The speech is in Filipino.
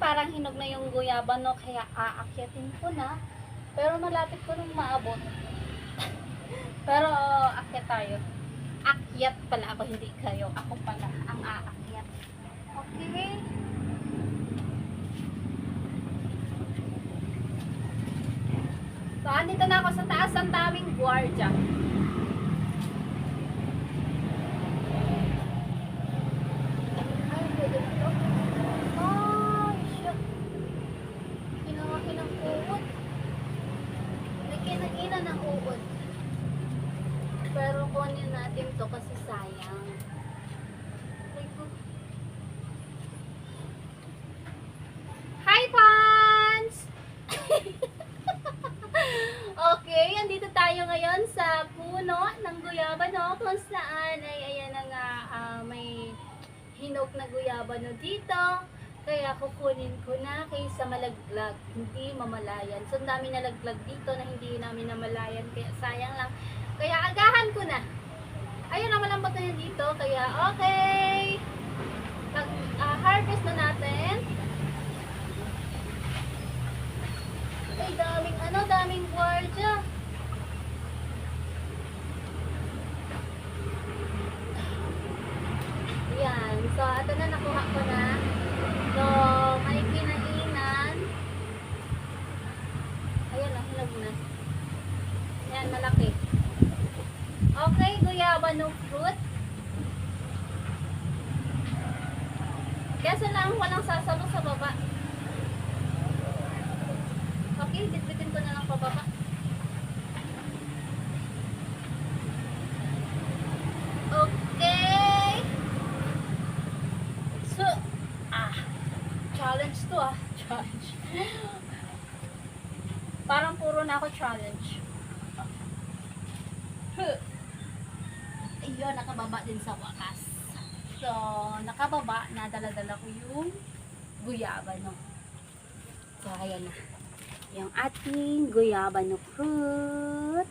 parang hinog na yung guyaba, no? Kaya aakyatin ko na. Pero malapit ko nung maabot. Pero akyat tayo. Akyat pala ako, hindi kayo. Ako pala ang aakyat. Okay? So, andito na ako sa taas. Ang daming gwardiya. Ay, pwede na to. Ay, shit. Kinawaki ng uod. May kinakina ng uod. Pero kunin natin to kasi sayang. Hi, Pans! okay, andito tayo ngayon sa puno ng guyaba, no? Kung saan ay ayan na nga ah, may hinog na guyaba no dito. Kaya kukunin ko na kaysa malaglag, hindi mamalayan. So, ang dami nalaglag dito na hindi namin namalayan. Kaya sayang lang. Kaya agahan ko na. Ayun ang malambot na yan dito. Kaya okay. Pag ah, harvest na natin. Ay, daming ano, daming gwardiya. Yan. So, ito na, nakuha ko na. So, may kinainan. Ayan, nahilag na. Yan, malaki. Okay, guyaba no fruit. Kaso lang walang sasalo sa baba. Okay, bitbitin ko na lang pababa. Okay. So, ah, challenge to ah. Challenge. Parang puro na ako challenge. Huh. Ayun, nakababa din sa wakas. So, nakababa, nadala-dala ko yung guyaba, no? So, ayan na. Yung ating guyaba no fruit.